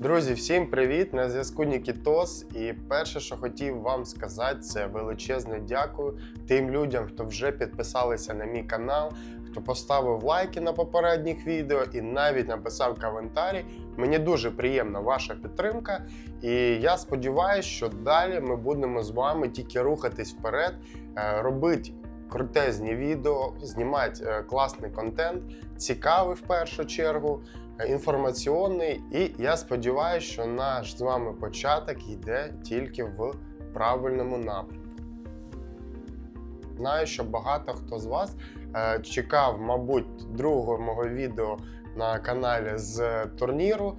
Друзі, всім привіт! На зв'язку Нікітос. І перше, що хотів вам сказати, це величезне дякую тим людям, хто вже підписалися на мій канал, хто поставив лайки на попередніх відео і навіть написав коментарі. Мені дуже приємна ваша підтримка. І я сподіваюся, що далі ми будемо з вами тільки рухатись вперед, е, робити крутезні відео, знімати е, класний контент, цікавий в першу чергу інформаційний, і я сподіваюся, що наш з вами початок йде тільки в правильному напрямку. Знаю, що багато хто з вас е, чекав, мабуть, другого мого відео на каналі з турніру.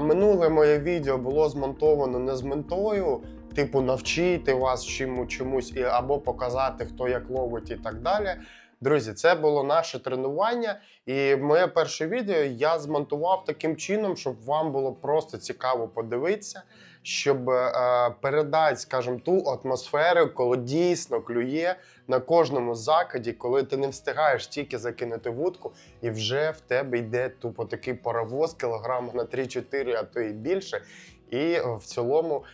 Минуле моє відео було змонтовано не з ментою, типу навчити вас чому чомусь і або показати, хто як ловить і так далі. Друзі, це було наше тренування, і моє перше відео я змонтував таким чином, щоб вам було просто цікаво подивитися, щоб е, передати, скажімо, ту атмосферу, коли дійсно клює на кожному закиді, коли ти не встигаєш тільки закинути вудку, і вже в тебе йде тупо такий паровоз кілограм на 3-4, а то і більше. І в цілому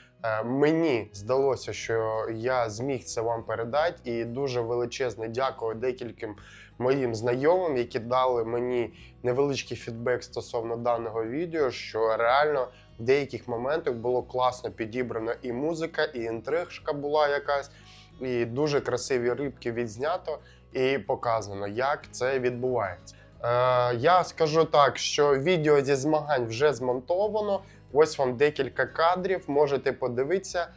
мені здалося, що я зміг це вам передати, і дуже величезне дякую декільким моїм знайомим, які дали мені невеличкий фідбек стосовно даного відео, що реально в деяких моментах було класно підібрана і музика, і інтрижка була якась, і дуже красиві рибки відзнято і показано, як це відбувається. Е, я скажу так, що відео зі змагань вже змонтовано. Ось вам декілька кадрів, можете подивитися.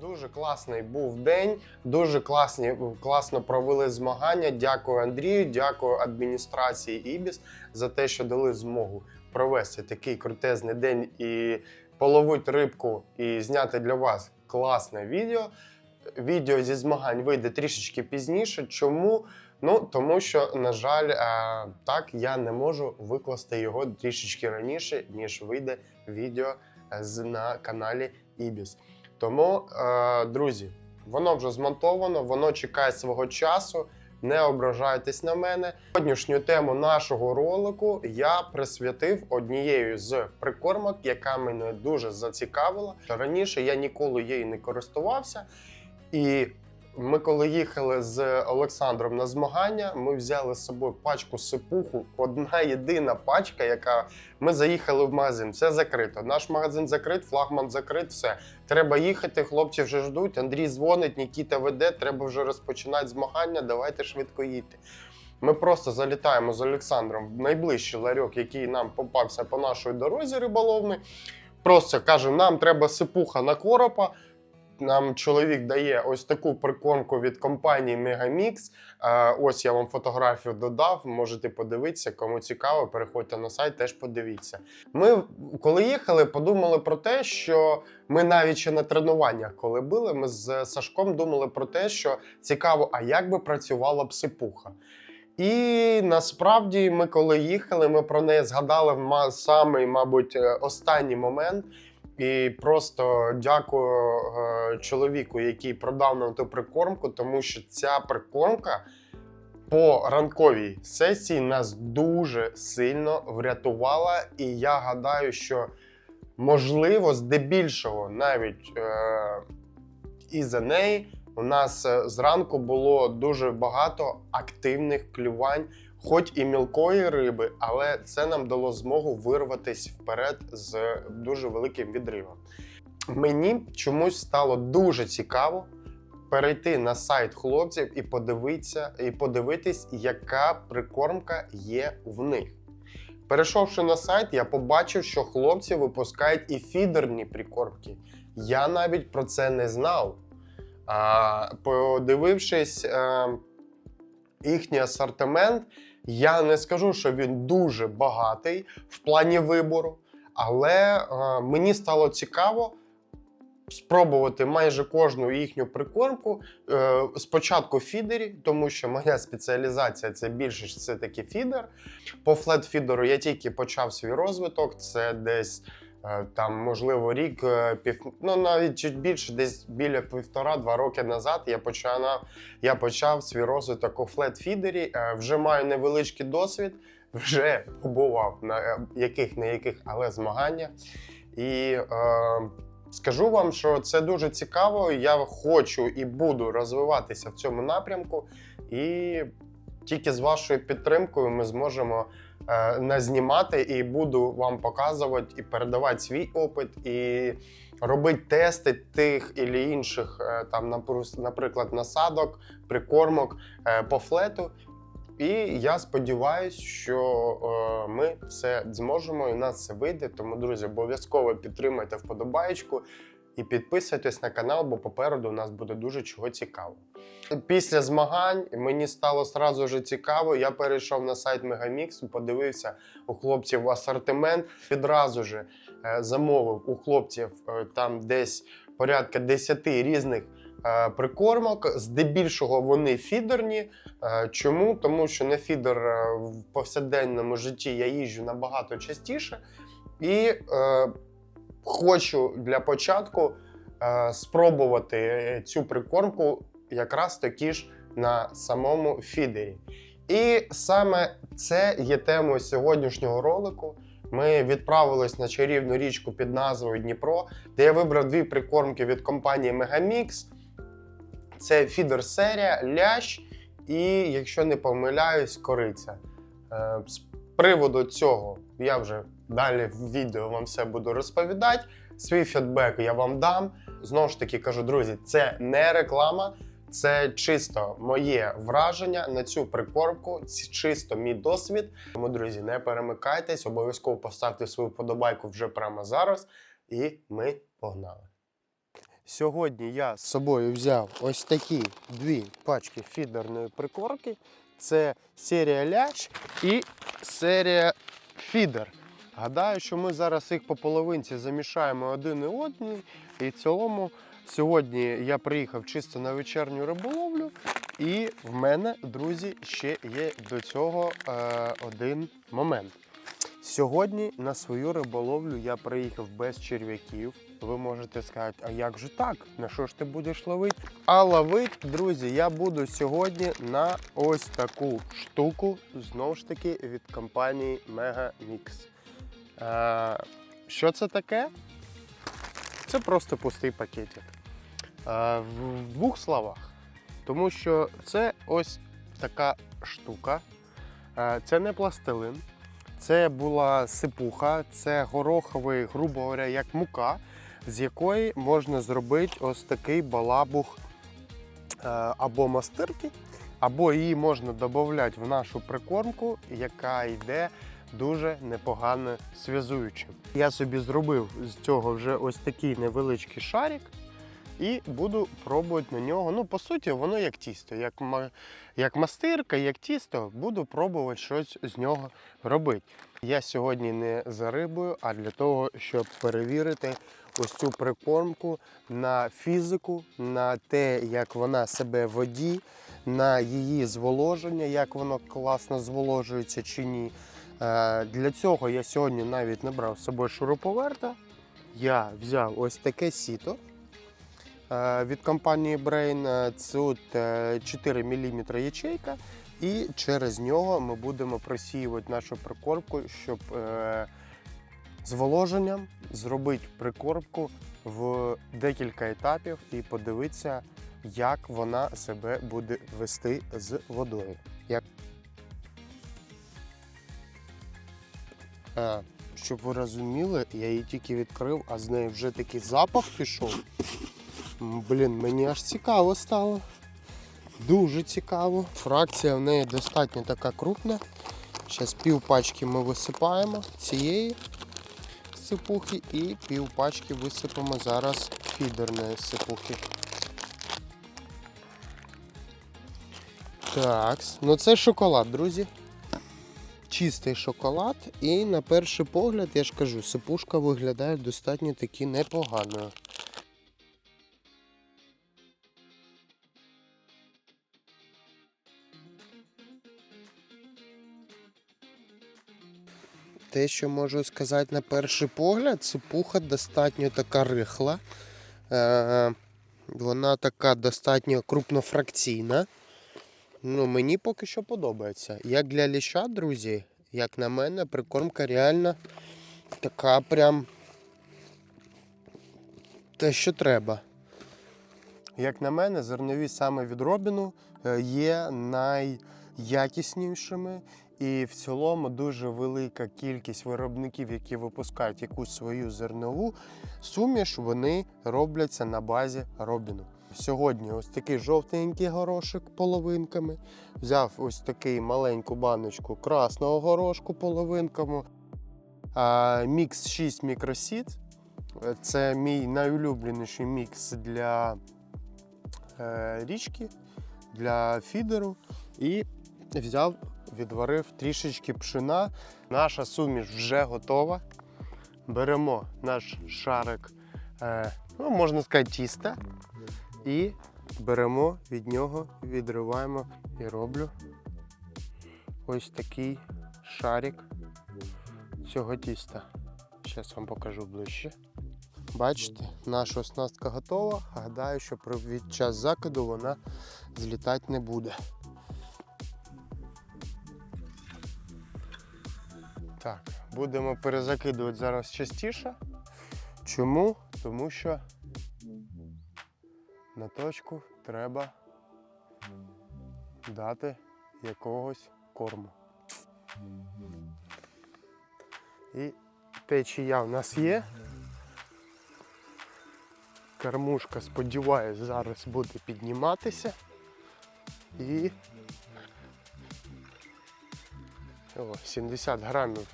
Дуже класний був день, дуже класні, класно провели змагання. Дякую Андрію, дякую адміністрації Ібіс за те, що дали змогу провести такий крутезний день і половити рибку і зняти для вас класне відео. Відео зі змагань вийде трішечки пізніше. Чому? Ну тому що, на жаль, е, так я не можу викласти його трішечки раніше, ніж вийде відео з на каналі Ібіс. Тому, е, друзі, воно вже змонтовано, воно чекає свого часу. Не ображайтесь на мене. Сьогоднішню тему нашого ролику я присвятив однією з прикормок, яка мене дуже зацікавила. Раніше я ніколи її не користувався. І ми, коли їхали з Олександром на змагання, ми взяли з собою пачку сипуху. Одна єдина пачка, яка ми заїхали в магазин, все закрито. Наш магазин закрит, флагман закрит, все. Треба їхати, хлопці вже ждуть. Андрій дзвонить, Нікіта веде, треба вже розпочинати змагання. Давайте швидко їдьте. Ми просто залітаємо з Олександром в найближчий ларьок, який нам попався по нашій дорозі риболовної. Просто каже, нам треба сипуха на коропа. Нам чоловік дає ось таку прикормку від компанії Megamix. Ось я вам фотографію додав. Можете подивитися, кому цікаво, переходьте на сайт, теж подивіться. Ми, коли їхали, подумали про те, що ми навіть ще на тренуваннях, коли були, ми з Сашком думали про те, що цікаво, а як би працювала б сипуха. І насправді, ми коли їхали, ми про неї згадали в самий, мабуть, е, останній момент. І просто дякую е, чоловіку, який продав нам ту прикормку, тому що ця прикормка по ранковій сесії нас дуже сильно врятувала. І я гадаю, що можливо, здебільшого, навіть е, із-за неї, у нас е, зранку було дуже багато активних клювань, хоч і мілкої риби, але це нам дало змогу вирватися вперед з дуже великим відривом. Мені чомусь стало дуже цікаво перейти на сайт хлопців і подивитися, і подивитись, яка прикормка є в них. Перейшовши на сайт, я побачив, що хлопці випускають і фідерні прикормки. Я навіть про це не знав. А, подивившись е, їхній асортимент, я не скажу, що він дуже багатий в плані вибору, але е, мені стало цікаво спробувати майже кожну їхню прикормку. Е, спочатку фідері, тому що моя спеціалізація це більше все таки фідер. По флет-фідеру я тільки почав свій розвиток, це десь Там, можливо, рік, е, пів, ну навіть чуть більше, десь біля півтора-два роки назад я почав, я почав свій розвиток у флет-фідері. Е, Вже маю невеличкий досвід, вже побував на е, яких не яких, але змаганнях. І е, скажу вам, що це дуже цікаво. Я хочу і буду розвиватися в цьому напрямку. І тільки з вашою підтримкою ми зможемо е, назнімати і буду вам показувати і передавати свій опит, і робити тести тих і інших, е, там, наприклад, насадок, прикормок е, по флету. І я сподіваюся, що е, ми все зможемо і у нас все вийде. Тому, друзі, обов'язково підтримайте вподобаєчку і підписуйтесь на канал, бо попереду у нас буде дуже чого цікавого. Після змагань мені стало сразу вже цікаво. Я перейшов на сайт Megamix, подивився у хлопців асортимент. Відразу же е, замовив у хлопців е, там десь порядка 10 різних е, прикормок. Здебільшого вони фідерні. Чому? Тому що на фідер в повсякденному житті я їжджу набагато частіше і хочу для початку е, спробувати цю прикормку якраз таки ж на самому фідері. І саме це є темою сьогоднішнього ролику. Ми відправились на чарівну річку під назвою Дніпро, де я вибрав дві прикормки від компанії Megamix. Це фідер-серія, лящ і, якщо не помиляюсь, кориця. Е, З приводу цього я вже далі в відео вам все буду розповідати. Свій фідбек я вам дам. Знову ж таки кажу, друзі, це не реклама, це чисто моє враження на цю прикормку, це чисто мій досвід. Тому, друзі, не перемикайтесь, обов'язково поставте свою подобайку вже прямо зараз. І ми погнали. Сьогодні я з собою взяв ось такі дві пачки фідерної прикормки. Це серія лящ і серія фідер. Гадаю, що ми зараз їх по половинці замішаємо один і одний. І в цілому сьогодні я приїхав чисто на вечірню риболовлю. І в мене, друзі, ще є до цього е, один момент. Сьогодні на свою риболовлю я приїхав без черв'яків. Ви можете сказати, а як же так? На що ж ти будеш ловити? А ловити, друзі, я буду сьогодні на ось таку штуку, знову ж таки, від компанії Megamix. Е, що це таке? Це просто пустий пакетик. Е, в двох словах. Тому що це ось така штука. Е, Це не пластилин. Це була сипуха, це гороховий, грубо говоря, як мука, з якої можна зробити ось такий балабух е, або мастирки, або її можна додати в нашу прикормку, яка йде дуже непогано связуючим. Я собі зробив з цього вже ось такий невеличкий шарик. І буду пробувати на нього. Ну, по суті, воно як тісто, як, як мастирка, як тісто, буду пробувати щось з нього робити. Я сьогодні не за рибою, а для того, щоб перевірити ось цю прикормку на фізику, на те, як вона себе в воді, на її зволоження, як воно класно зволожується чи ні. Е, Для цього я сьогодні навіть не брав з собою шуруповерта. Я взяв ось таке сіто е, від компанії Brain. Е, Тут е, 4 мм ячейка, і через нього ми будемо просіювати нашу прикормку, щоб е, зволоженням зробити прикормку в декілька етапів і подивитися, як вона себе буде вести з водою. Як... щоб ви розуміли, я її тільки відкрив, а з неї вже такий запах пішов. Блін, мені аж цікаво стало. Дуже цікаво. Фракція в неї достатньо така крупна. Зараз пів пачки ми висипаємо цієї сипухи і пів пачки висипемо зараз фідерної сипухи. Так, ну це шоколад, друзі. Чистий шоколад, і на перший погляд, я ж кажу, сипушка виглядає достатньо таки непоганою. те, що можу сказати на перший погляд, сипуха достатньо така рихла. Е, вона така достатньо крупнофракційна. Ну, мені поки що подобається. Як для ліща, друзі, як на мене, прикормка реально така прям те, що треба. Як на мене, зернові саме від Робіну е, є найякіснішими. І в цілому дуже велика кількість виробників, які випускають якусь свою зернову суміш, вони робляться на базі Робіну. Сьогодні ось такий жовтенький горошок половинками. Взяв ось такий маленьку баночку красного горошку половинками. Мікс 6 мікросід. Це мій найулюбленіший мікс для е, річки, для фідеру. І взяв, відварив трішечки пшена. Наша суміш вже готова. Беремо наш шарик, е, ну, можна сказати, тіста. І беремо від нього, відриваємо і роблю ось такий шарик цього тіста. Зараз вам покажу ближче. Бачите, наша оснастка готова. Гадаю, що від час закиду вона злітати не буде. Так, будемо перезакидувати зараз частіше. Чому? Тому що на точку треба дати якогось корму. І течія в нас є. Кормушка, сподіваюсь, зараз буде підніматися. І о, 70 грамів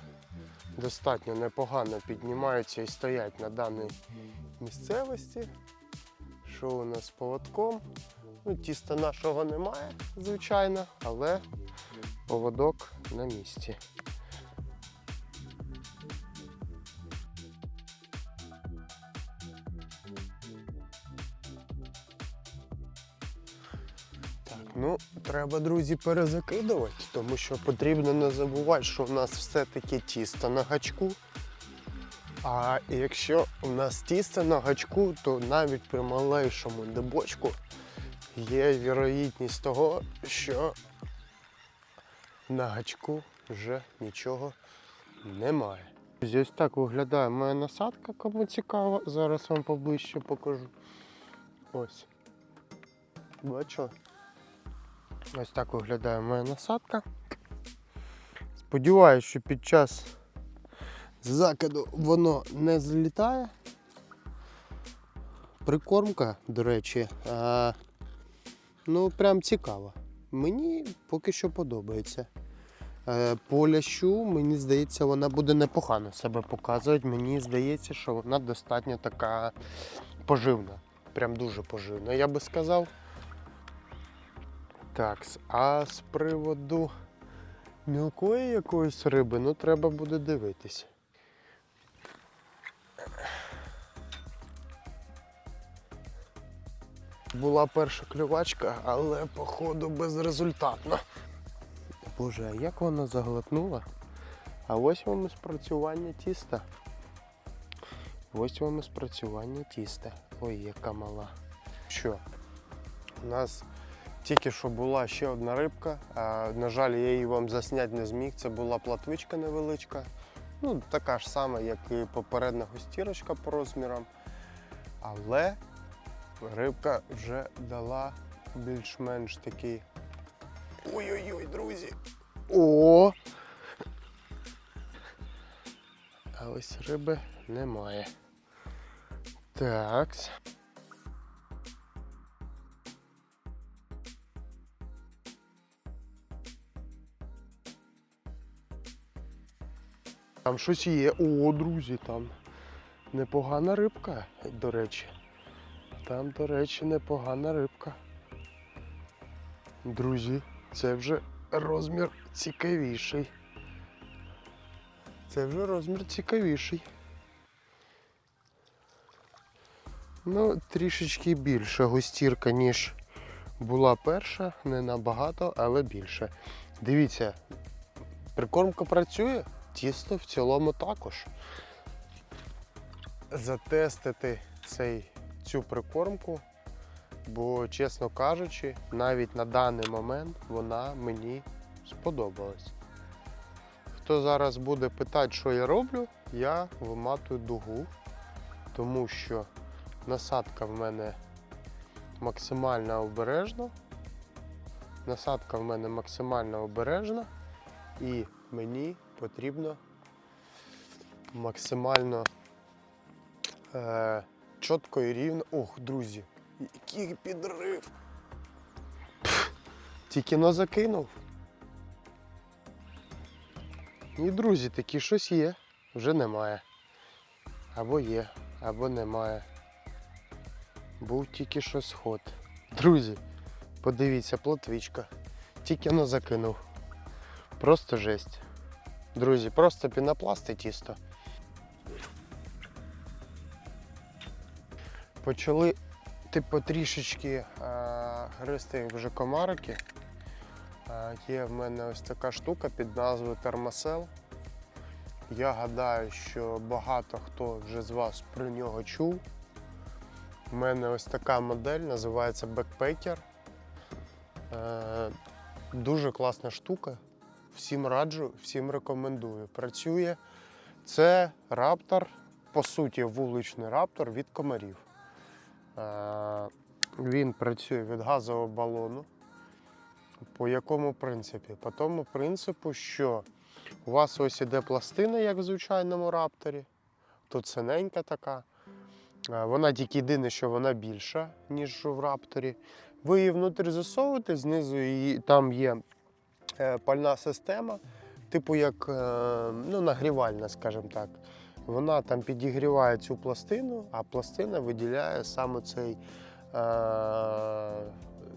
достатньо непогано піднімаються і стоять на даній місцевості. Що у нас з поводком? Ну, тіста нашого немає, звичайно, але поводок на місці. Ну треба, друзі, перезакидувати, тому що потрібно не забувати, що в нас все-таки тісто на гачку. А якщо у нас тісто на гачку, то навіть при малейшому дебочку є вірогідність того, що на гачку вже нічого немає. Ось так виглядає моя насадка, кому цікаво. Зараз вам поближче покажу. Ось. Бачу. Ось так виглядає моя насадка. Сподіваюсь, що під час закиду воно не злітає. Прикормка, до речі, а, ну прям цікава. Мені поки що подобається. Е, По лящу, мені здається, вона буде непогано себе показувати. Мені здається, що вона достатньо така поживна. Прям дуже поживна, я би сказав. Так, а з приводу мілкої якоїсь риби, ну треба буде дивитись. Була перша клювачка, але походу безрезультатно. Боже, а як вона заглотнула? А ось вам і спрацювання тіста. Ось вам і спрацювання тіста. Ой, яка мала. Що? У нас тільки що була ще одна рибка. А, на жаль, я її вам засняти не зміг. Це була платвичка невеличка. Ну, така ж сама, як і попередня гостірочка по розмірам. Але рибка вже дала більш-менш такий. Ой-ой-ой, друзі! О! А ось риби немає. Так. Там щось є. О, друзі, там непогана рибка, до речі. Там, до речі, непогана рибка. Друзі, це вже розмір цікавіший. Це вже розмір цікавіший. Ну, трішечки більша густірка, ніж була перша, не набагато, але більше. Дивіться, прикормка працює, тісто в цілому також. Затестити цей, цю прикормку, бо, чесно кажучи, навіть на даний момент вона мені сподобалась. Хто зараз буде питати, що я роблю, я виматую дугу, тому що насадка в мене максимально обережна. Насадка в мене максимально обережна і мені потрібно максимально е, чітко і рівно. Ох, друзі, який підрив! Пф, Тільки но закинув. І, друзі, такі щось є, вже немає. Або є, або немає. Був тільки що сход. Друзі, подивіться, плотвичка. Тільки но закинув. Просто жесть. Друзі, просто пінопласт і тісто. Почали типу трішечки е, гристи вже комарики. Е, є в мене ось така штука під назвою термосел. Я гадаю, що багато хто вже з вас про нього чув. У мене ось така модель, називається Backpacker. Е, дуже класна штука. Всім раджу, всім рекомендую. Працює. Це раптор, по суті, вуличний раптор від комарів. Е, Він працює від газового балону. По якому принципі? По тому принципу, що у вас ось іде пластина, як в звичайному рапторі. Тут синенька така. Е, Вона тільки єдине, що вона більша, ніж в рапторі. Ви її внутрі засовуєте, знизу її, там є е, пальна система, типу як ну, нагрівальна, скажімо так. Вона там підігріває цю пластину, а пластина виділяє саме цей е,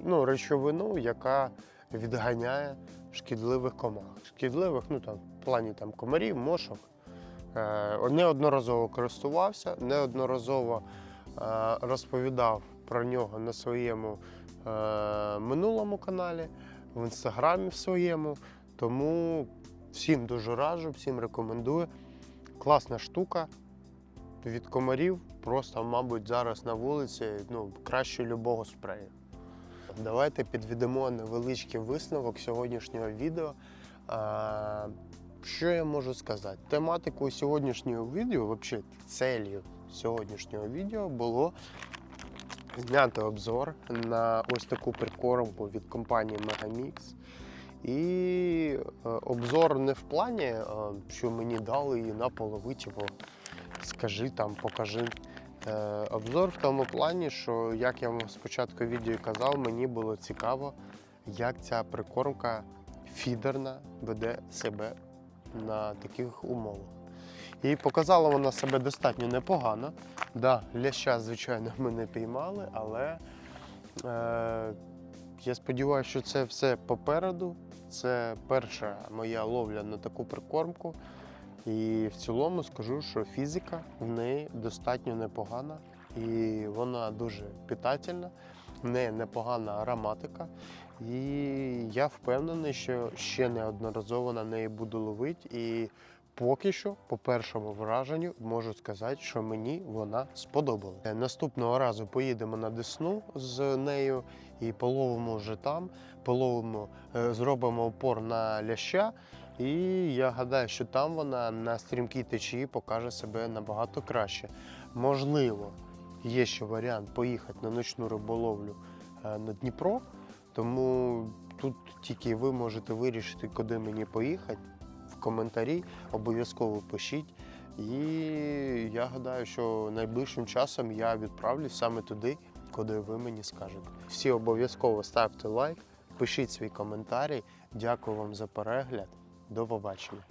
ну, речовину, яка відганяє шкідливих комах. Шкідливих, ну там в плані там комарів, мошок. Е, неодноразово користувався, неодноразово е, розповідав про нього на своєму е, минулому каналі, в інстаграмі в своєму. Тому всім дуже раджу, всім рекомендую. Класна штука від комарів, просто, мабуть, зараз на вулиці ну, краще любого спрею. Давайте підведемо невеличкий висновок сьогоднішнього відео. А, що я можу сказати? Тематикою сьогоднішнього відео, взагалі целью сьогоднішнього відео було зняти обзор на ось таку прикормку від компанії Megamix. І е, обзор не в плані, е, що мені дали її на полови, типу, скажи там, покажи. Е, Обзор в тому плані, що як я вам спочатку відео казав, мені було цікаво, як ця прикормка фідерна веде себе на таких умовах. І показала вона себе достатньо непогано. Да, ляща, звичайно, ми не піймали, але е, я сподіваюся, що це все попереду. Це перша моя ловля на таку прикормку. І в цілому скажу, що фізика в неї достатньо непогана і вона дуже питательна, в неї непогана ароматика. І я впевнений, що ще неодноразово на неї буду ловити. І поки що, по першому враженню, можу сказати, що мені вона сподобалась. Е, Наступного разу поїдемо на Десну з нею і половимо вже там, половимо, е, зробимо опор на ляща. І я гадаю, що там вона на стрімкій течії покаже себе набагато краще. Можливо, є ще варіант поїхати на ночну риболовлю е, на Дніпро, тому тут тільки ви можете вирішити, куди мені поїхати. В коментарі обов'язково пишіть. І я гадаю, що найближчим часом я відправлюсь саме туди, куди ви мені скажете. Всі обов'язково ставте лайк, пишіть свій коментарі. Дякую вам за перегляд. До побачення.